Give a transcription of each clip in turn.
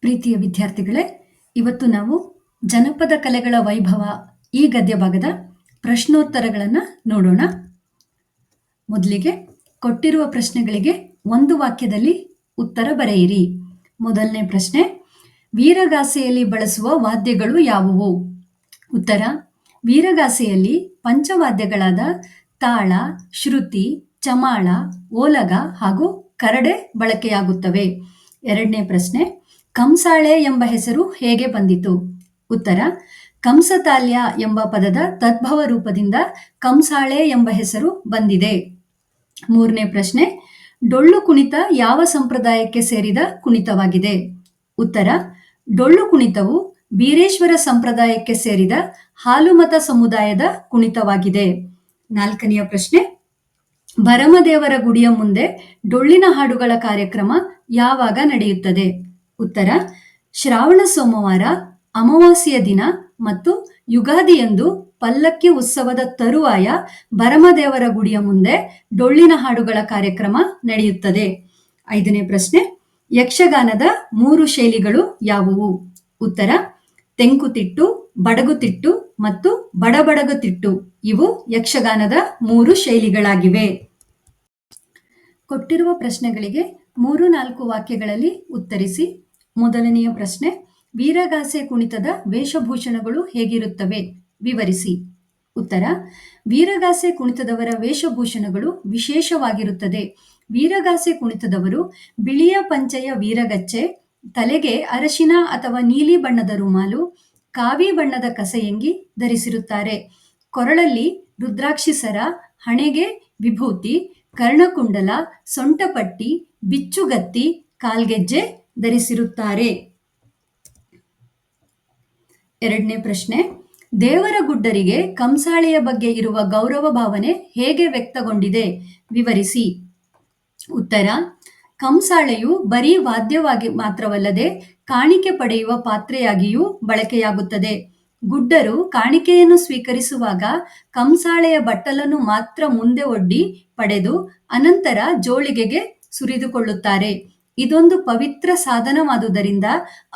ಪ್ರೀತಿಯ ವಿದ್ಯಾರ್ಥಿಗಳೇ, ಇವತ್ತು ನಾವು ಜನಪದ ಕಲೆಗಳ ವೈಭವ ಈ ಗದ್ಯ ಭಾಗದ ಪ್ರಶ್ನೋತ್ತರಗಳನ್ನು ನೋಡೋಣ. ಮೊದಲಿಗೆ ಕೊಟ್ಟಿರುವ ಪ್ರಶ್ನೆಗಳಿಗೆ ಒಂದು ವಾಕ್ಯದಲ್ಲಿ ಉತ್ತರ ಬರೆಯಿರಿ. ಮೊದಲನೇ ಪ್ರಶ್ನೆ, ವೀರಗಾಸೆಯಲ್ಲಿ ಬಳಸುವ ವಾದ್ಯಗಳು ಯಾವುವು? ಉತ್ತರ, ವೀರಗಾಸೆಯಲ್ಲಿ ಪಂಚವಾದ್ಯಗಳಾದ ತಾಳ, ಶ್ರುತಿ, ಚಮಾಳ, ಓಲಗ ಹಾಗೂ ಕರಡೆ ಬಳಕೆಯಾಗುತ್ತವೆ. ಎರಡನೇ ಪ್ರಶ್ನೆ ಕಂಸಾಳೆ ಎಂಬ ಹೆಸರು ಹೇಗೆ ಬಂದಿತು? ಉತ್ತರ, ಕಂಸತಾಲ್ಯ ಎಂಬ ಪದದ ತದ್ಭವ ರೂಪದಿಂದ ಕಂಸಾಳೆ ಎಂಬ ಹೆಸರು ಬಂದಿದೆ. ಮೂರನೇ ಪ್ರಶ್ನೆ, ಡೊಳ್ಳು ಕುಣಿತ ಯಾವ ಸಂಪ್ರದಾಯಕ್ಕೆ ಸೇರಿದ ಕುಣಿತವಾಗಿದೆ? ಉತ್ತರ, ಡೊಳ್ಳು ಕುಣಿತವು ಬೀರೇಶ್ವರ ಸಂಪ್ರದಾಯಕ್ಕೆ ಸೇರಿದ ಹಾಲುಮತ ಸಮುದಾಯದ ಕುಣಿತವಾಗಿದೆ. ನಾಲ್ಕನೆಯ ಪ್ರಶ್ನೆ, ಭರಮದೇವರ ಗುಡಿಯ ಮುಂದೆ ಡೊಳ್ಳಿನ ಹಾಡುಗಳ ಕಾರ್ಯಕ್ರಮ ಯಾವಾಗ ನಡೆಯುತ್ತದೆ? ಉತ್ತರ, ಶ್ರಾವಣ ಸೋಮವಾರ, ಅಮಾವಾಸ್ಯೆಯ ದಿನ ಮತ್ತು ಯುಗಾದಿಯಂದು ಪಲ್ಲಕ್ಕಿ ಉತ್ಸವದ ತರುವಾಯ ಭರಮದೇವರ ಗುಡಿಯ ಮುಂದೆ ಡೊಳ್ಳಿನ ಹಾಡುಗಳ ಕಾರ್ಯಕ್ರಮ ನಡೆಯುತ್ತದೆ. ಐದನೇ ಪ್ರಶ್ನೆ, ಯಕ್ಷಗಾನದ ಮೂರು ಶೈಲಿಗಳು ಯಾವುವು? ಉತ್ತರ, ತೆಂಕುತಿಟ್ಟು, ಬಡಗುತಿಟ್ಟು ಮತ್ತು ಬಡಬಡಗುತಿಟ್ಟು. ಇವು ಯಕ್ಷಗಾನದ ಮೂರು ಶೈಲಿಗಳಾಗಿವೆ. ಕೊಟ್ಟಿರುವ ಪ್ರಶ್ನೆಗಳಿಗೆ ಮೂರು ನಾಲ್ಕು ವಾಕ್ಯಗಳಲ್ಲಿ ಉತ್ತರಿಸಿ ಮೊದಲನೆಯ ಪ್ರಶ್ನೆ, ವೀರಗಾಸೆ ಕುಣಿತದ ವೇಷಭೂಷಣಗಳು ಹೇಗಿರುತ್ತವೆ? ವಿವರಿಸಿ. ಉತ್ತರ, ವೀರಗಾಸೆ ಕುಣಿತದವರ ವೇಷಭೂಷಣಗಳು ವಿಶೇಷವಾಗಿರುತ್ತದೆ. ವೀರಗಾಸೆ ಕುಣಿತದವರು ಬಿಳಿಯ ಪಂಚೆಯ ವೀರಗಚ್ಚೆ, ತಲೆಗೆ ಅರಶಿನ ಅಥವಾ ನೀಲಿ ಬಣ್ಣದ ರುಮಾಲು, ಕಾವಿ ಬಣ್ಣದ ಕಸೆಯಂಗಿ ಧರಿಸಿರುತ್ತಾರೆ. ಕೊರಳಲ್ಲಿ ರುದ್ರಾಕ್ಷಿ ಸರ, ಹಣೆಗೆ ವಿಭೂತಿ, ಕರ್ಣಕುಂಡಲ, ಸೊಂಟಪಟ್ಟಿ, ಬಿಚ್ಚುಗತ್ತಿ, ಕಾಲ್ಗೆಜ್ಜೆ ಧರಿಸಿರುತ್ತಾರೆ. ಎರಡನೇ ಪ್ರಶ್ನೆ, ದೇವರ ಗುಡ್ಡರಿಗೆ ಕಂಸಾಳೆಯ ಬಗ್ಗೆ ಇರುವ ಗೌರವ ಭಾವನೆ ಹೇಗೆ ವ್ಯಕ್ತಗೊಂಡಿದೆ? ವಿವರಿಸಿ. ಉತ್ತರ, ಕಂಸಾಳೆಯು ಬರೀ ವಾದ್ಯವಾಗಿ ಮಾತ್ರವಲ್ಲದೆ ಕಾಣಿಕೆ ಪಡೆಯುವ ಪಾತ್ರೆಯಾಗಿಯೂ ಬಳಕೆಯಾಗುತ್ತದೆ. ಗುಡ್ಡರು ಕಾಣಿಕೆಯನ್ನು ಸ್ವೀಕರಿಸುವಾಗ ಕಂಸಾಳೆಯ ಬಟ್ಟಲನ್ನು ಮಾತ್ರ ಮುಂದೆ ಒಡ್ಡಿ ಪಡೆದು ಅನಂತರ ಜೋಳಿಗೆಗೆ ಸುರಿದುಕೊಳ್ಳುತ್ತಾರೆ. ಇದೊಂದು ಪವಿತ್ರ ಸಾಧನವಾದುದರಿಂದ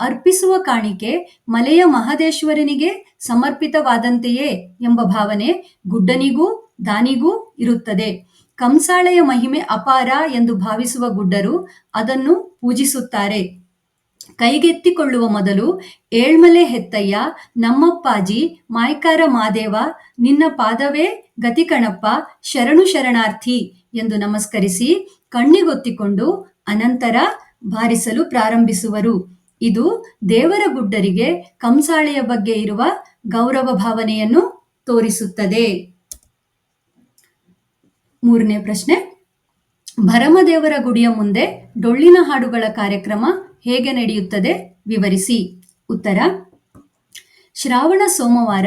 ಅರ್ಪಿಸುವ ಕಾಣಿಕೆ ಮಲೆಯ ಮಹದೇಶ್ವರನಿಗೆ ಸಮರ್ಪಿತವಾದಂತೆಯೇ ಎಂಬ ಭಾವನೆ ಗುಡ್ಡನಿಗೂ ದಾನಿಗೂ ಇರುತ್ತದೆ. ಕಂಸಾಳೆಯ ಮಹಿಮೆ ಅಪಾರ ಎಂದು ಭಾವಿಸುವ ಗುಡ್ಡರು ಅದನ್ನು ಪೂಜಿಸುತ್ತಾರೆ. ಕೈಗೆತ್ತಿಕೊಳ್ಳುವ ಮೊದಲು, ಏಳ್ಮಲೆ ಹೆತ್ತಯ್ಯ, ನಮ್ಮಪ್ಪಾಜಿ, ಮಾಯ್ಕಾರ ಮಾದೇವ, ನಿನ್ನ ಪಾದವೇ ಗತಿಕಣಪ್ಪ, ಶರಣು ಶರಣಾರ್ಥಿ ಎಂದು ನಮಸ್ಕರಿಸಿ ಕಣ್ಣಿಗೊತ್ತಿಕೊಂಡು ಅನಂತರ ಬಾರಿಸಲು ಪ್ರಾರಂಭಿಸುವರು. ಇದು ದೇವರ ಗುಡ್ಡರಿಗೆ ಕಂಸಾಳೆಯ ಬಗ್ಗೆ ಇರುವ ಗೌರವ ಭಾವನೆಯನ್ನು ತೋರಿಸುತ್ತದೆ. ಮೂರನೇ ಪ್ರಶ್ನೆ. ಭರಮದೇವರ ಗುಡಿಯ ಮುಂದೆ ಡೊಳ್ಳಿನ ಹಾಡುಗಳ ಕಾರ್ಯಕ್ರಮ ಹೇಗೆ ನಡೆಯುತ್ತದೆ ವಿವರಿಸಿ. ಉತ್ತರ. ಶ್ರಾವಣ ಸೋಮವಾರ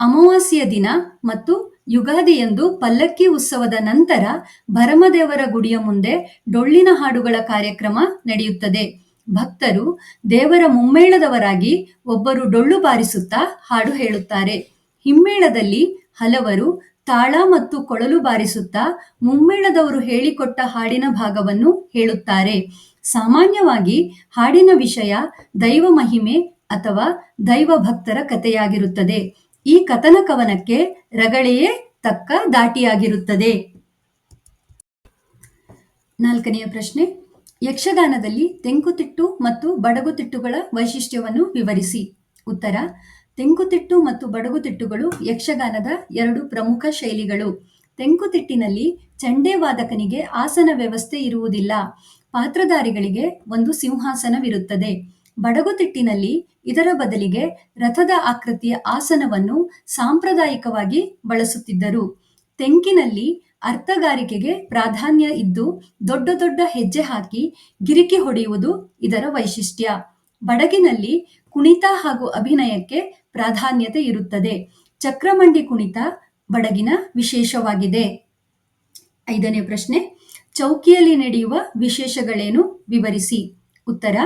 ಅಮಾವಾಸ್ಯ ದಿನ ಮತ್ತು ಯುಗಾದಿಯಂದು ಪಲ್ಲಕ್ಕಿ ಉತ್ಸವದ ನಂತರ ಭರಮದೇವರ ಗುಡಿಯ ಮುಂದೆ ಡೊಳ್ಳಿನ ಹಾಡುಗಳ ಕಾರ್ಯಕ್ರಮ ನಡೆಯುತ್ತದೆ. ಭಕ್ತರು ದೇವರ ಮುಮ್ಮೇಳದವರಾಗಿ ಒಬ್ಬರು ಡೊಳ್ಳು ಬಾರಿಸುತ್ತಾ ಹಾಡು ಹೇಳುತ್ತಾರೆ. ಹಿಮ್ಮೇಳದಲ್ಲಿ ಹಲವರು ತಾಳ ಮತ್ತು ಕೊಳಲು ಬಾರಿಸುತ್ತಾ ಮುಮ್ಮೇಳದವರು ಹೇಳಿಕೊಟ್ಟ ಹಾಡಿನ ಭಾಗವನ್ನು ಹೇಳುತ್ತಾರೆ. ಸಾಮಾನ್ಯವಾಗಿ ಹಾಡಿನ ವಿಷಯ ದೈವ ಮಹಿಮೆ ಅಥವಾ ದೈವ ಭಕ್ತರ ಕಥೆಯಾಗಿರುತ್ತದೆ. ಈ ಕಥನ ಕವನಕ್ಕೆ ರಗಳೆಯೇ ತಕ್ಕ ದಾಟಿಯಾಗಿರುತ್ತದೆ. ನಾಲ್ಕನೆಯ ಪ್ರಶ್ನೆ. ಯಕ್ಷಗಾನದಲ್ಲಿ ತೆಂಕುತಿಟ್ಟು ಮತ್ತು ಬಡಗುತಿಟ್ಟುಗಳ ವೈಶಿಷ್ಟ್ಯವನ್ನು ವಿವರಿಸಿ. ಉತ್ತರ. ತೆಂಕುತಿಟ್ಟು ಮತ್ತು ಬಡಗುತಿಟ್ಟುಗಳು ಯಕ್ಷಗಾನದ ಎರಡು ಪ್ರಮುಖ ಶೈಲಿಗಳು. ತೆಂಕುತಿಟ್ಟಿನಲ್ಲಿ ಚಂಡೆ ವಾದಕನಿಗೆ ಆಸನ ವ್ಯವಸ್ಥೆ ಇರುವುದಿಲ್ಲ. ಪಾತ್ರಧಾರಿಗಳಿಗೆ ಒಂದು ಸಿಂಹಾಸನವಿರುತ್ತದೆ. ಬಡಗುತಿಟ್ಟಿನಲ್ಲಿ ಇದರ ಬದಲಿಗೆ ರಥದ ಆಕೃತಿಯ ಆಸನವನ್ನು ಸಾಂಪ್ರದಾಯಿಕವಾಗಿ ಬಳಸುತ್ತಿದ್ದರು. ತೆಂಕಿನಲ್ಲಿ ಅರ್ಥಗಾರಿಕೆಗೆ ಪ್ರಾಧಾನ್ಯ ಇದ್ದು ದೊಡ್ಡ ದೊಡ್ಡ ಹೆಜ್ಜೆ ಹಾಕಿ ಗಿರಿಕಿ ಹೊಡೆಯುವುದು ಇದರ ವೈಶಿಷ್ಟ್ಯ. ಬಡಗಿನಲ್ಲಿ ಕುಣಿತ ಹಾಗೂ ಅಭಿನಯಕ್ಕೆ ಪ್ರಾಧಾನ್ಯತೆ ಇರುತ್ತದೆ. ಚಕ್ರಮಂಡಿ ಕುಣಿತ ಬಡಗಿನ ವಿಶೇಷವಾಗಿದೆ. ಐದನೇ ಪ್ರಶ್ನೆ, ಚೌಕಿಯಲ್ಲಿ ನಡೆಯುವ ವಿಶೇಷಗಳೇನು? ವಿವರಿಸಿ. ಉತ್ತರ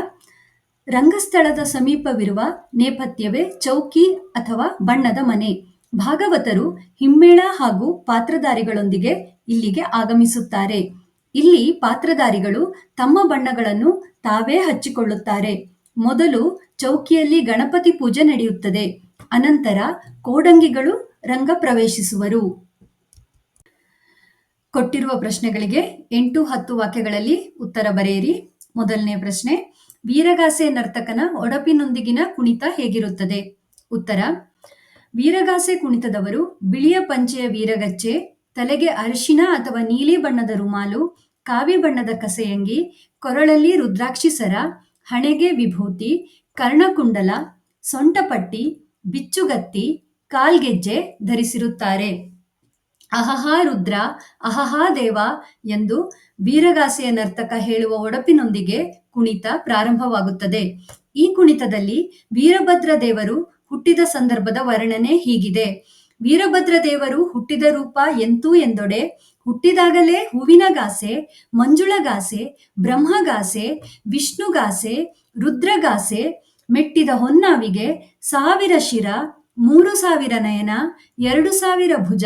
ರಂಗಸ್ಥಳದ ಸಮೀಪವಿರುವ ನೇಪಥ್ಯವೇ ಚೌಕಿ ಅಥವಾ ಬಣ್ಣದ ಮನೆ. ಭಾಗವತರು ಹಿಮ್ಮೇಳ ಹಾಗೂ ಪಾತ್ರಧಾರಿಗಳೊಂದಿಗೆ ಇಲ್ಲಿಗೆ ಆಗಮಿಸುತ್ತಾರೆ. ಇಲ್ಲಿ ಪಾತ್ರಧಾರಿಗಳು ತಮ್ಮ ಬಣ್ಣಗಳನ್ನು ತಾವೇ ಹಚ್ಚಿಕೊಳ್ಳುತ್ತಾರೆ. ಮೊದಲು ಚೌಕಿಯಲ್ಲಿ ಗಣಪತಿ ಪೂಜೆ ನಡೆಯುತ್ತದೆ. ಅನಂತರ ಕೋಡಂಗಿಗಳು ರಂಗ ಪ್ರವೇಶಿಸುವರು. ಕೊಟ್ಟಿರುವ ಪ್ರಶ್ನೆಗಳಿಗೆ ಎಂಟು ಹತ್ತು ವಾಕ್ಯಗಳಲ್ಲಿ ಉತ್ತರ ಬರೆಯಿರಿ. ಮೊದಲನೇ ಪ್ರಶ್ನೆ ವೀರಗಾಸೆ ನರ್ತಕನ ಒಡಪಿನೊಂದಿಗಿನ ಕುಣಿತ ಹೇಗಿರುತ್ತದೆ? ಉತ್ತರ. ವೀರಗಾಸೆ ಕುಣಿತದವರು ಬಿಳಿಯ ಪಂಚೆಯ ವೀರಗಚ್ಚೆ, ತಲೆಗೆ ಅರಿಶಿನ ಅಥವಾ ನೀಲಿ ಬಣ್ಣದ ರುಮಾಲು, ಕಾವಿ ಬಣ್ಣದ ಕಸೆಯಂಗಿ, ಕೊರಳಲ್ಲಿ ರುದ್ರಾಕ್ಷಿ ಸರ, ಹಣೆಗೆ ವಿಭೂತಿ, ಕರ್ಣಕುಂಡಲ, ಸೊಂಟಪಟ್ಟಿ, ಬಿಚ್ಚುಗತ್ತಿ, ಕಾಲ್ಗೆಜ್ಜೆ ಧರಿಸಿರುತ್ತಾರೆ. ಅಹಹಾ ರುದ್ರ, ಅಹಹಾ ದೇವ ಎಂದು ವೀರಗಾಸೆಯ ನರ್ತಕ ಹೇಳುವ ಒಡಪಿನೊಂದಿಗೆ ಕುಣಿತ ಪ್ರಾರಂಭವಾಗುತ್ತದೆ. ಈ ಕುಣಿತದಲ್ಲಿ ವೀರಭದ್ರ ದೇವರು ಹುಟ್ಟಿದ ಸಂದರ್ಭದ ವರ್ಣನೆ ಹೀಗಿದೆ. ವೀರಭದ್ರ ದೇವರು ಹುಟ್ಟಿದ ರೂಪ ಎಂತೂ ಎಂದೊಡೆ, ಹುಟ್ಟಿದಾಗಲೇ ಹೂವಿನಗಾಸೆ ಮಂಜುಳಗಾಸೆ ಬ್ರಹ್ಮಗಾಸೆ ವಿಷ್ಣುಗಾಸೆ ರುದ್ರಗಾಸೆ ಮೆಟ್ಟಿದ ಹೊನ್ನಾವಿಗೆ ಸಾವಿರ ಶಿರ ಮೂರು ಸಾವಿರ ನಯನ, ಎರಡು ಸಾವಿರ ಭುಜ,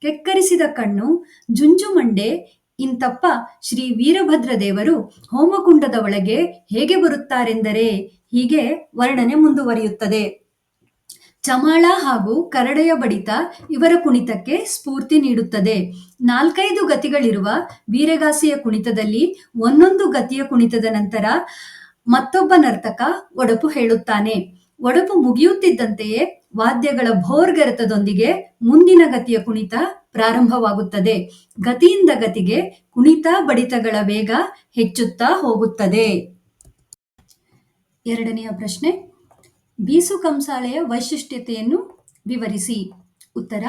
ಕೆಕ್ಕರಿಸಿದ ಕಣ್ಣು ಜುಂಜುಮಂಡೆ ಇಂತಪ್ಪ ಶ್ರೀ ವೀರಭದ್ರ ದೇವರು ಹೋಮಕುಂಡದ ಒಳಗೆ ಹೇಗೆ ಬರುತ್ತಾರೆಂದರೆ ಹೀಗೆ ವರ್ಣನೆ ಮುಂದುವರಿಯುತ್ತದೆ. ಚಮಾಳ ಹಾಗೂ ಕರಡೆಯ ಬಡಿತ ಇವರ ಕುಣಿತಕ್ಕೆ ಸ್ಫೂರ್ತಿ ನೀಡುತ್ತದೆ. ನಾಲ್ಕೈದು ಗತಿಗಳಿರುವ ವೀರಗಾಸಿಯ ಕುಣಿತದಲ್ಲಿ ಒಂದೊಂದು ಗತಿಯ ಕುಣಿತದ ನಂತರ ಮತ್ತೊಬ್ಬ ನರ್ತಕ ಒಡಪು ಹೇಳುತ್ತಾನೆ. ಒಡಪು ಮುಗಿಯುತ್ತಿದ್ದಂತೆಯೇ ವಾದ್ಯಗಳ ಭೋರ್ಗರೆತದೊಂದಿಗೆ ಮುಂದಿನ ಗತಿಯ ಕುಣಿತ ಪ್ರಾರಂಭವಾಗುತ್ತದೆ. ಗತಿಯಿಂದ ಗತಿಗೆ ಕುಣಿತ ಬಡಿತಗಳ ವೇಗ ಹೆಚ್ಚುತ್ತಾ ಹೋಗುತ್ತದೆ. ಎರಡನೆಯ ಪ್ರಶ್ನೆ, ಬೀಸು ಕಂಸಾಳೆಯ ವೈಶಿಷ್ಟ್ಯತೆಯನ್ನು ವಿವರಿಸಿ. ಉತ್ತರ,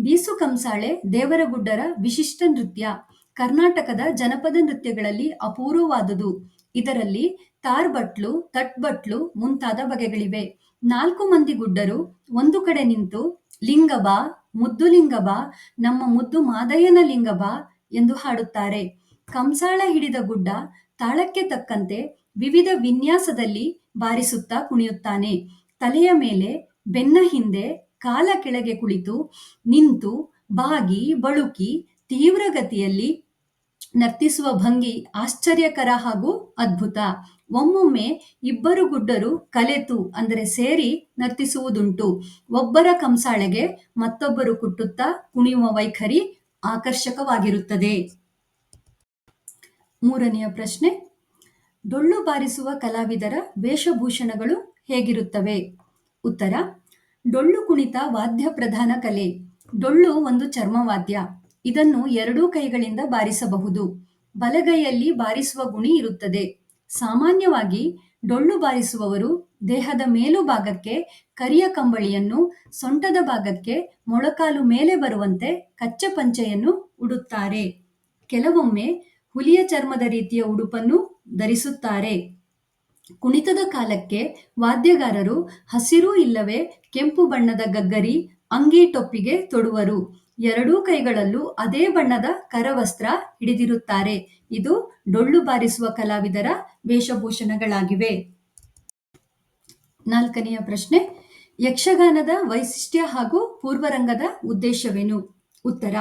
ಬೀಸು ಕಂಸಾಳೆ ದೇವರಗುಡ್ಡರ ವಿಶಿಷ್ಟ ನೃತ್ಯ. ಕರ್ನಾಟಕದ ಜನಪದ ನೃತ್ಯಗಳಲ್ಲಿ ಅಪೂರ್ವವಾದುದು ಇದರಲ್ಲಿ ತಾರ್ಬಟ್ಲು ತಟ್ಬಟ್ಲು ಮುಂತಾದ ಬಗೆಗಳಿವೆ. ನಾಲ್ಕು ಮಂದಿ ಗುಡ್ಡರು ಒಂದು ಕಡೆ ನಿಂತು, ಲಿಂಗಬ, ಮುದ್ದು ಲಿಂಗಬ, ನಮ್ಮ ಮುದ್ದು ಮಾದಯ್ಯನ ಲಿಂಗಬ ಎಂದು ಹಾಡುತ್ತಾರೆ. ಕಂಸಾಳ ಹಿಡಿದ ಗುಡ್ಡ ತಾಳಕ್ಕೆ ತಕ್ಕಂತೆ ವಿವಿಧ ವಿನ್ಯಾಸದಲ್ಲಿ ಬಾರಿಸುತ್ತಾ ಕುಣಿಯುತ್ತಾನೆ. ತಲೆಯ ಮೇಲೆ ಬೆನ್ನ ಹಿಂದೆ ಕಾಲ ಕೆಳಗೆ ಕುಳಿತು ನಿಂತು ಬಾಗಿ, ಬಳುಕಿ ತೀವ್ರಗತಿಯಲ್ಲಿ ನರ್ತಿಸುವ ಭಂಗಿ ಆಶ್ಚರ್ಯಕರ ಹಾಗೂ ಅದ್ಭುತ. ಒಮ್ಮೊಮ್ಮೆ ಇಬ್ಬರು ಗುಡ್ಡರು ಕಲೆತು ಅಂದರೆ ಸೇರಿ ನರ್ತಿಸುವುದುಂಟು. ಒಬ್ಬರ ಕಂಸಾಳೆಗೆ ಮತ್ತೊಬ್ಬರು ಕುಟ್ಟುತ್ತಾ ಕುಣಿಯುವ ವೈಖರಿ ಆಕರ್ಷಕವಾಗಿರುತ್ತದೆ. ಮೂರನೆಯ ಪ್ರಶ್ನೆ. ಡೊಳ್ಳು ಬಾರಿಸುವ ಕಲಾವಿದರ ವೇಷಭೂಷಣಗಳು ಹೇಗಿರುತ್ತವೆ? ಉತ್ತರ. ಡೊಳ್ಳು ಕುಣಿತ ವಾದ್ಯ ಪ್ರಧಾನ ಕಲೆ. ಡೊಳ್ಳು ಒಂದು ಚರ್ಮವಾದ್ಯ. ಇದನ್ನು ಎರಡೂ ಕೈಗಳಿಂದ ಬಾರಿಸಬಹುದು. ಬಲಗೈಯಲ್ಲಿ ಬಾರಿಸುವ ಗುಣಿ ಇರುತ್ತದೆ. ಸಾಮಾನ್ಯವಾಗಿ ಡೊಳ್ಳು ಬಾರಿಸುವವರು ದೇಹದ ಮೇಲು ಭಾಗಕ್ಕೆ ಕರಿಯ ಕಂಬಳಿಯನ್ನು, ಸೊಂಟದ ಭಾಗಕ್ಕೆ ಮೊಳಕಾಲು ಮೇಲೆ ಬರುವಂತೆ ಕಚ್ಚ ಪಂಚೆಯನ್ನು ಉಡುತ್ತಾರೆ. ಕೆಲವೊಮ್ಮೆ ಹುಲಿಯ ಚರ್ಮದ ರೀತಿಯ ಉಡುಪನ್ನು ಧರಿಸುತ್ತಾರೆ. ಕುಣಿತದ ಕಾಲಕ್ಕೆ ವಾದ್ಯಗಾರರು ಹಸಿರು ಇಲ್ಲವೇ ಕೆಂಪು ಬಣ್ಣದ ಗಗ್ಗರಿ ಅಂಗಿ ಟೊಪ್ಪಿಗೆ ತೊಡುವರು. ಎರಡೂ ಕೈಗಳಲ್ಲೂ ಅದೇ ಬಣ್ಣದ ಕರವಸ್ತ್ರ ಹಿಡಿದಿರುತ್ತಾರೆ. ಇದು ಡೊಳ್ಳು ಬಾರಿಸುವ ಕಲಾವಿದರ ವೇಷಭೂಷಣಗಳಾಗಿವೆ. ನಾಲ್ಕನೆಯ ಪ್ರಶ್ನೆ, ಯಕ್ಷಗಾನದ ವೈಶಿಷ್ಟ್ಯ ಹಾಗೂ ಪೂರ್ವರಂಗದ ಉದ್ದೇಶವೇನು? ಉತ್ತರ,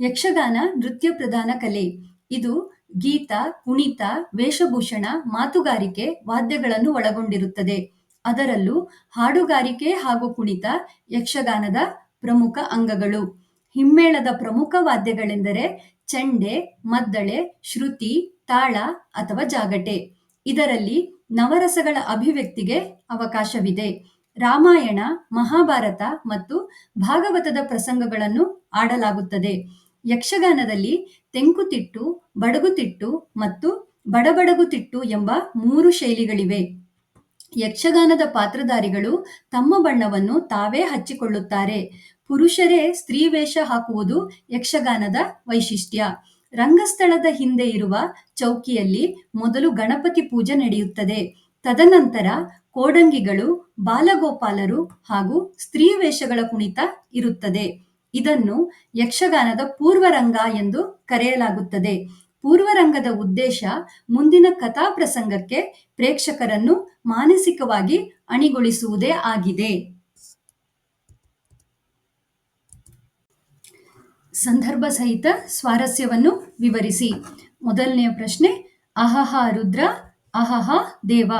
ಯಕ್ಷಗಾನ ನೃತ್ಯ ಪ್ರಧಾನ ಕಲೆ. ಇದು ಗೀತ, ಕುಣಿತ, ವೇಷಭೂಷಣ, ಮಾತುಗಾರಿಕೆ, ವಾದ್ಯಗಳನ್ನು ಒಳಗೊಂಡಿರುತ್ತದೆ. ಅದರಲ್ಲೂ ಹಾಡುಗಾರಿಕೆ ಹಾಗೂ ಕುಣಿತ ಯಕ್ಷಗಾನದ ಪ್ರಮುಖ ಅಂಗಗಳು. ಹಿಮ್ಮೇಳದ ಪ್ರಮುಖ ವಾದ್ಯಗಳೆಂದರೆ ಚಂಡೆ, ಮದ್ದಳೆ, ಶ್ರುತಿ, ತಾಳ ಅಥವಾ ಜಾಗಟೆ. ಇದರಲ್ಲಿ ನವರಸಗಳ ಅಭಿವ್ಯಕ್ತಿಗೆ ಅವಕಾಶವಿದೆ. ರಾಮಾಯಣ, ಮಹಾಭಾರತ ಮತ್ತು ಭಾಗವತದ ಪ್ರಸಂಗಗಳನ್ನು ಆಡಲಾಗುತ್ತದೆ. ಯಕ್ಷಗಾನದಲ್ಲಿ ತೆಂಕುತಿಟ್ಟು, ಬಡಗುತಿಟ್ಟು ಮತ್ತು ಬಡಬಡಗುತಿಟ್ಟು ಎಂಬ ಮೂರು ಶೈಲಿಗಳಿವೆ. ಯಕ್ಷಗಾನದ ಪಾತ್ರಧಾರಿಗಳು ತಮ್ಮ ಬಣ್ಣವನ್ನು ತಾವೇ ಹಚ್ಚಿಕೊಳ್ಳುತ್ತಾರೆ. ಪುರುಷರೇ ಸ್ತ್ರೀ ವೇಷ ಹಾಕುವುದು ಯಕ್ಷಗಾನದ ವೈಶಿಷ್ಟ್ಯ. ರಂಗಸ್ಥಳದ ಹಿಂದೆ ಇರುವ ಚೌಕಿಯಲ್ಲಿ ಮೊದಲು ಗಣಪತಿ ಪೂಜೆ ನಡೆಯುತ್ತದೆ. ತದನಂತರ ಕೋಡಂಗಿಗಳು, ಬಾಲಗೋಪಾಲರು ಹಾಗೂ ಸ್ತ್ರೀ ವೇಷಗಳ ಕುಣಿತ ಇರುತ್ತದೆ. ಇದನ್ನು ಯಕ್ಷಗಾನದ ಪೂರ್ವರಂಗ ಎಂದು ಕರೆಯಲಾಗುತ್ತದೆ. ಪೂರ್ವರಂಗದ ಉದ್ದೇಶ ಮುಂದಿನ ಕಥಾ ಪ್ರಸಂಗಕ್ಕೆ ಪ್ರೇಕ್ಷಕರನ್ನು ಮಾನಸಿಕವಾಗಿ ಅಣಿಗೊಳಿಸುವುದೇ ಆಗಿದೆ. ಸಂದರ್ಭ ಸಹಿತ ಸ್ವಾರಸ್ಯವನ್ನು ವಿವರಿಸಿ. ಮೊದಲನೆಯ ಪ್ರಶ್ನೆ ಅಹಹ ರುದ್ರ ಅಹಹ ದೇವ.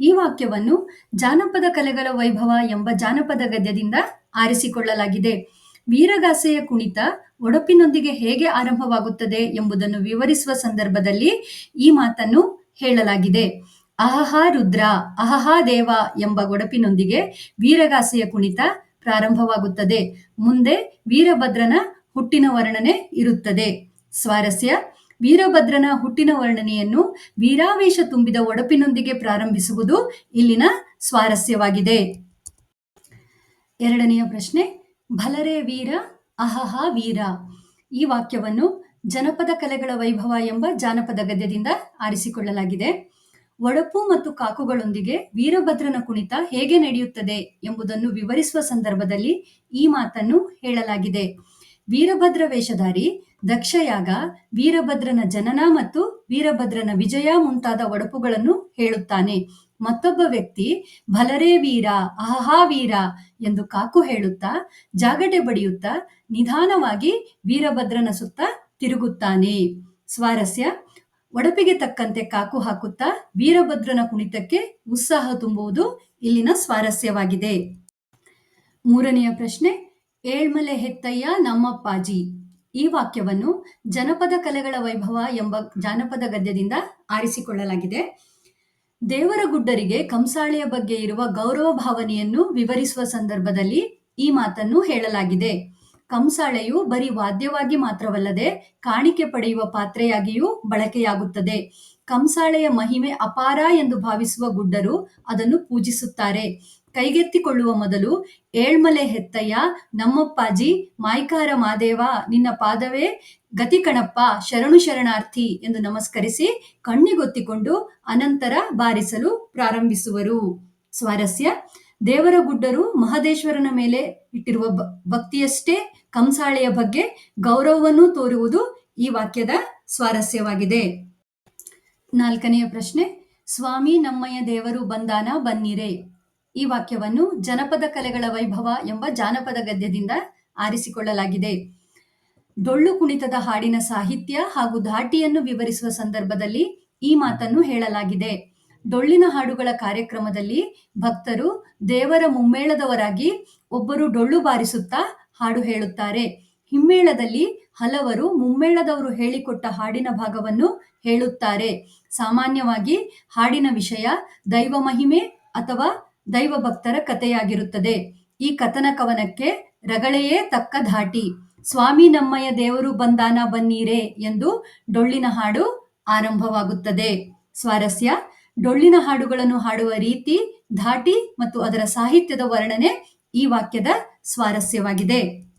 ಈ ವಾಕ್ಯವನ್ನು ಜಾನಪದ ಕಲೆಗಳ ವೈಭವ ಎಂಬ ಜಾನಪದ ಗದ್ಯದಿಂದ ಆರಿಸಿಕೊಳ್ಳಲಾಗಿದೆ. ವೀರಗಾಸೆಯ ಕುಣಿತ ಒಡಪಿನೊಂದಿಗೆ ಹೇಗೆ ಆರಂಭವಾಗುತ್ತದೆ ಎಂಬುದನ್ನು ವಿವರಿಸುವ ಸಂದರ್ಭದಲ್ಲಿ ಈ ಮಾತನ್ನು ಹೇಳಲಾಗಿದೆ. ಅಹಹ ರುದ್ರ ಅಹಹಾ ದೇವ ಎಂಬ ಒಡಪಿನೊಂದಿಗೆ ವೀರಗಾಸೆಯ ಕುಣಿತ ಪ್ರಾರಂಭವಾಗುತ್ತದೆ. ಮುಂದೆ ವೀರಭದ್ರನ ಹುಟ್ಟಿನ ವರ್ಣನೆ ಇರುತ್ತದೆ. ಸ್ವಾರಸ್ಯ, ವೀರಭದ್ರನ ಹುಟ್ಟಿನ ವರ್ಣನೆಯನ್ನು ವೀರಾವೇಶ ತುಂಬಿದ ಒಡಪಿನೊಂದಿಗೆ ಪ್ರಾರಂಭಿಸುವುದು ಇಲ್ಲಿನ ಸ್ವಾರಸ್ಯವಾಗಿದೆ. ಎರಡನೆಯ ಪ್ರಶ್ನೆ ಭಲರೇ ವೀರ, ಅಹಹ ವೀರ. ಈ ವಾಕ್ಯವನ್ನು ಜನಪದ ಕಲೆಗಳ ವೈಭವ ಎಂಬ ಜಾನಪದ ಗದ್ಯದಿಂದ ಆರಿಸಿಕೊಳ್ಳಲಾಗಿದೆ. ಒಡಪು ಮತ್ತು ಕಾಕುಗಳೊಂದಿಗೆ ವೀರಭದ್ರನ ಕುಣಿತ ಹೇಗೆ ನಡೆಯುತ್ತದೆ ಎಂಬುದನ್ನು ವಿವರಿಸುವ ಸಂದರ್ಭದಲ್ಲಿ ಈ ಮಾತನ್ನು ಹೇಳಲಾಗಿದೆ. ವೀರಭದ್ರ ವೇಷಧಾರಿ, ದಕ್ಷಯಾಗ, ವೀರಭದ್ರನ ಜನನ ಮತ್ತು ವೀರಭದ್ರನ ವಿಜಯ ಮುಂತಾದ ಒಡಪುಗಳನ್ನು ಹೇಳುತ್ತಾನೆ. ಮತ್ತೊಬ್ಬ ವ್ಯಕ್ತಿ ಭಲರೇ ವೀರ ಅಹಹಾ ವೀರ ಎಂದು ಕಾಕು ಹೇಳುತ್ತಾ, ಜಾಗಟೆ ಬಡಿಯುತ್ತಾ, ನಿಧಾನವಾಗಿ ವೀರಭದ್ರನ ಸುತ್ತ ತಿರುಗುತ್ತಾನೆ. ಸ್ವಾರಸ್ಯ, ಒಡಪಿಗೆ ತಕ್ಕಂತೆ ಕಾಕು ಹಾಕುತ್ತಾ, ವೀರಭದ್ರನ ಕುಣಿತಕ್ಕೆ ಉತ್ಸಾಹ ತುಂಬುವುದು ಇಲ್ಲಿನ ಸ್ವಾರಸ್ಯವಾಗಿದೆ. ಮೂರನೆಯ ಪ್ರಶ್ನೆ, ಏಳ್ಮಲೆ ಹೆತ್ತಯ್ಯ ನಮ್ಮಪ್ಪಾಜಿ ಈ ವಾಕ್ಯವನ್ನು ಜನಪದ ಕಲೆಗಳ ವೈಭವ ಎಂಬ ಜಾನಪದ ಗದ್ಯದಿಂದ ಆರಿಸಿಕೊಳ್ಳಲಾಗಿದೆ. ದೇವರ ಗುಡ್ಡರಿಗೆ ಕಂಸಾಳೆಯ ಬಗ್ಗೆ ಇರುವ ಗೌರವ ಭಾವನೆಯನ್ನು ವಿವರಿಸುವ ಸಂದರ್ಭದಲ್ಲಿ ಈ ಮಾತನ್ನು ಹೇಳಲಾಗಿದೆ. ಕಂಸಾಳೆಯು ಬರೀ ವಾದ್ಯವಾಗಿ ಮಾತ್ರವಲ್ಲದೆ ಕಾಣಿಕೆ ಪಡೆಯುವ ಪಾತ್ರೆಯಾಗಿಯೂ ಬಳಕೆಯಾಗುತ್ತದೆ. ಕಂಸಾಳೆಯ ಮಹಿಮೆ ಅಪಾರ ಎಂದು ಭಾವಿಸುವ ಗುಡ್ಡರು ಅದನ್ನು ಪೂಜಿಸುತ್ತಾರೆ. ಕೈಗೆತ್ತಿಕೊಳ್ಳುವ ಮೊದಲು ಏಳ್ಮಲೆ ಹೆತ್ತಯ್ಯ, ನಮ್ಮಪ್ಪಾಜಿ, ಮಾಯ್ಕಾರ ಮಾದೇವ, ನಿನ್ನ ಪಾದವೇ, ಗತಿ ಕಣಪ್ಪ, ಶರಣು ಶರಣಾರ್ಥಿ ಎಂದು ನಮಸ್ಕರಿಸಿ ಕಣ್ಣಿಗೊತ್ತಿಕೊಂಡು ಅನಂತರ ಬಾರಿಸಲು ಪ್ರಾರಂಭಿಸುವರು. ಸ್ವಾರಸ್ಯ ದೇವರ ಗುಡ್ಡರು ಮಹದೇಶ್ವರನ ಮೇಲೆ ಇಟ್ಟಿರುವ ಭಕ್ತಿಯಷ್ಟೇ ಕಂಸಾಳೆಯ ಬಗ್ಗೆ ಗೌರವವನ್ನು ತೋರುವುದು ಈ ವಾಕ್ಯದ ಸ್ವಾರಸ್ಯವಾಗಿದೆ. ನಾಲ್ಕನೆಯ ಪ್ರಶ್ನೆ, ಸ್ವಾಮಿ ನಮ್ಮಯ್ಯ ದೇವರು ಬಂದಾನ ಬನ್ನಿರೆ ಈ ವಾಕ್ಯವನ್ನು ಜನಪದ ಕಲೆಗಳ ವೈಭವ ಎಂಬ ಜಾನಪದ ಗದ್ಯದಿಂದ ಆರಿಸಿಕೊಳ್ಳಲಾಗಿದೆ. ಡೊಳ್ಳು ಕುಣಿತದ ಹಾಡಿನ ಸಾಹಿತ್ಯ ಹಾಗೂ ಧಾಟಿಯನ್ನು ವಿವರಿಸುವ ಸಂದರ್ಭದಲ್ಲಿ ಈ ಮಾತನ್ನು ಹೇಳಲಾಗಿದೆ. ಡೊಳ್ಳಿನ ಹಾಡುಗಳ ಕಾರ್ಯಕ್ರಮದಲ್ಲಿ ಭಕ್ತರು ದೇವರ ಮುಮ್ಮೇಳದವರಾಗಿ ಒಬ್ಬರು ಡೊಳ್ಳು ಬಾರಿಸುತ್ತಾ ಹಾಡು ಹೇಳುತ್ತಾರೆ. ಹಿಮ್ಮೇಳದಲ್ಲಿ ಹಲವರು ಮುಮ್ಮೇಳದವರು ಹೇಳಿಕೊಟ್ಟ ಹಾಡಿನ ಭಾಗವನ್ನು ಹೇಳುತ್ತಾರೆ. ಸಾಮಾನ್ಯವಾಗಿ ಹಾಡಿನ ವಿಷಯ ದೈವ ಮಹಿಮೆ ಅಥವಾ ದೈವ ಭಕ್ತರ ಕಥೆಯಾಗಿರುತ್ತದೆ. ಈ ಕಥನ ಕವನಕ್ಕೆ ರಗಳೆಯೇ ತಕ್ಕ ಧಾಟಿ. ಸ್ವಾಮಿ ನಮ್ಮಯ್ಯ ದೇವರು ಬಂದಾನ ಬನ್ನೀರೆ ಎಂದು ಡೊಳ್ಳಿನ ಹಾಡು ಆರಂಭವಾಗುತ್ತದೆ. ಸ್ವಾರಸ್ಯ, ಡೊಳ್ಳಿನ ಹಾಡುಗಳನ್ನು ಹಾಡುವ ರೀತಿ, ಧಾಟಿ ಮತ್ತು ಅದರ ಸಾಹಿತ್ಯದ ವರ್ಣನೆ ಈ ವಾಕ್ಯದ ಸ್ವಾರಸ್ಯವಾಗಿದೆ.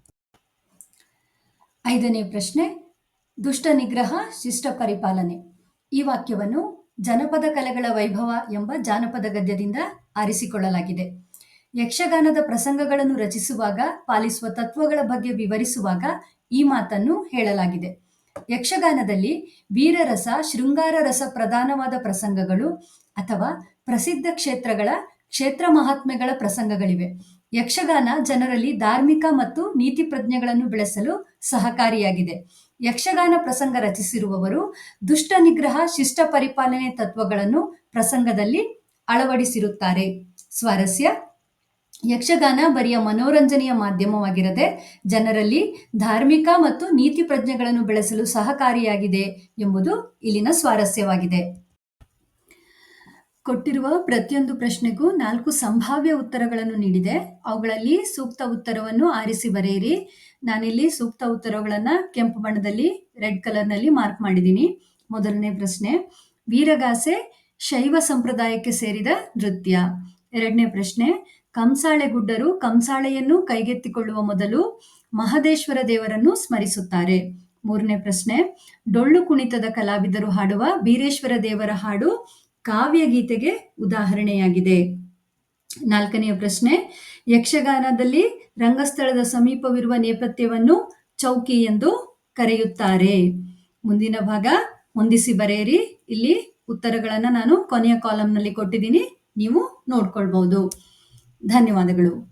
ಐದನೇ ಪ್ರಶ್ನೆ, ದುಷ್ಟ ನಿಗ್ರಹ, ಶಿಷ್ಟ ಪರಿಪಾಲನೆ. ಈ ವಾಕ್ಯವನ್ನು ಜನಪದ ಕಲೆಗಳ ವೈಭವ ಎಂಬ ಜಾನಪದ ಗದ್ಯದಿಂದ ಆರಿಸಿಕೊಳ್ಳಲಾಗಿದೆ. ಯಕ್ಷಗಾನದ ಪ್ರಸಂಗಗಳನ್ನು ರಚಿಸುವಾಗ, ಪಾಲಿಸುವ ತತ್ವಗಳ ಬಗ್ಗೆ ವಿವರಿಸುವಾಗ ಈ ಮಾತನ್ನು ಹೇಳಲಾಗಿದೆ. ಯಕ್ಷಗಾನದಲ್ಲಿ ವೀರರಸ ಶೃಂಗಾರ ರಸ ಪ್ರಧಾನವಾದ ಪ್ರಸಂಗಗಳು ಅಥವಾ ಪ್ರಸಿದ್ಧ ಕ್ಷೇತ್ರಗಳ ಕ್ಷೇತ್ರ ಮಹಾತ್ಮೆಗಳ ಪ್ರಸಂಗಗಳಿವೆ. ಯಕ್ಷಗಾನ ಜನರಲ್ಲಿ ಧಾರ್ಮಿಕ ಮತ್ತು ನೀತಿ ಪ್ರಜ್ಞೆಗಳನ್ನು ಬೆಳೆಸಲು ಸಹಕಾರಿಯಾಗಿದೆ. ಯಕ್ಷಗಾನ ಪ್ರಸಂಗ ರಚಿಸಿರುವವರು ದುಷ್ಟ ನಿಗ್ರಹ, ಶಿಷ್ಟ ಪರಿಪಾಲನೆ ತತ್ವಗಳನ್ನು ಪ್ರಸಂಗದಲ್ಲಿ ಅಳವಡಿಸಿರುತ್ತಾರೆ. ಸ್ವಾರಸ್ಯ. ಯಕ್ಷಗಾನ ಬರಿಯ ಮನೋರಂಜನೆಯ ಮಾಧ್ಯಮವಾಗಿರದೆ ಜನರಲ್ಲಿ ಧಾರ್ಮಿಕ ಮತ್ತು ನೀತಿ ಪ್ರಜ್ಞೆಗಳನ್ನು ಬೆಳೆಸಲು ಸಹಕಾರಿಯಾಗಿದೆ ಎಂಬುದು ಇಲ್ಲಿನ ಸ್ವಾರಸ್ಯವಾಗಿದೆ. ಕೊಟ್ಟಿರುವ ಪ್ರತಿಯೊಂದು ಪ್ರಶ್ನೆಗೂ ನಾಲ್ಕು ಸಂಭಾವ್ಯ ಉತ್ತರಗಳನ್ನು ನೀಡಿದೆ. ಅವುಗಳಲ್ಲಿ ಸೂಕ್ತ ಉತ್ತರವನ್ನು ಆರಿಸಿ ಬರೆಯಿರಿ. ನಾನಿಲ್ಲಿ ಸೂಕ್ತ ಉತ್ತರಗಳನ್ನು ಕೆಂಪು ಬಣ್ಣದಲ್ಲಿ, ರೆಡ್ ಕಲರ್ನಲ್ಲಿ ಮಾರ್ಕ್ ಮಾಡಿದ್ದೀನಿ. ಮೊದಲನೇ ಪ್ರಶ್ನೆ, ವೀರಗಾಸೆ ಶೈವ ಸಂಪ್ರದಾಯಕ್ಕೆ ಸೇರಿದ ನೃತ್ಯ. ಎರಡನೇ ಪ್ರಶ್ನೆ ಕಂಸಾಳೆ ಗುಡ್ಡರು ಕಂಸಾಳೆಯನ್ನು ಕೈಗೆತ್ತಿಕೊಳ್ಳುವ ಮೊದಲು ಮಹದೇಶ್ವರ ದೇವರನ್ನು ಸ್ಮರಿಸುತ್ತಾರೆ. ಮೂರನೇ ಪ್ರಶ್ನೆ, ಡೊಳ್ಳು ಕುಣಿತದ ಕಲಾವಿದರು ಹಾಡುವ ಬೀರೇಶ್ವರ ದೇವರ ಹಾಡು ಕಾವ್ಯ ಗೀತೆಗೆ ಉದಾಹರಣೆಯಾಗಿದೆ. ನಾಲ್ಕನೆಯ ಪ್ರಶ್ನೆ, ಯಕ್ಷಗಾನದಲ್ಲಿ ರಂಗಸ್ಥಳದ ಸಮೀಪವಿರುವ ನೇಪಥ್ಯವನ್ನು ಚೌಕಿ ಎಂದು ಕರೆಯುತ್ತಾರೆ. ಮುಂದಿನ ಭಾಗ, ಹೊಂದಿಸಿ ಬರೆಯಿರಿ. ಇಲ್ಲಿ ಉತ್ತರಗಳನ್ನು ನಾನು ಕೊನೆಯ ಕಾಲಂನಲ್ಲಿ ಕೊಟ್ಟಿದ್ದೀನಿ, ನೀವು ನೋಡ್ಕೊಳ್ಬಹುದು. ಧನ್ಯವಾದಗಳು.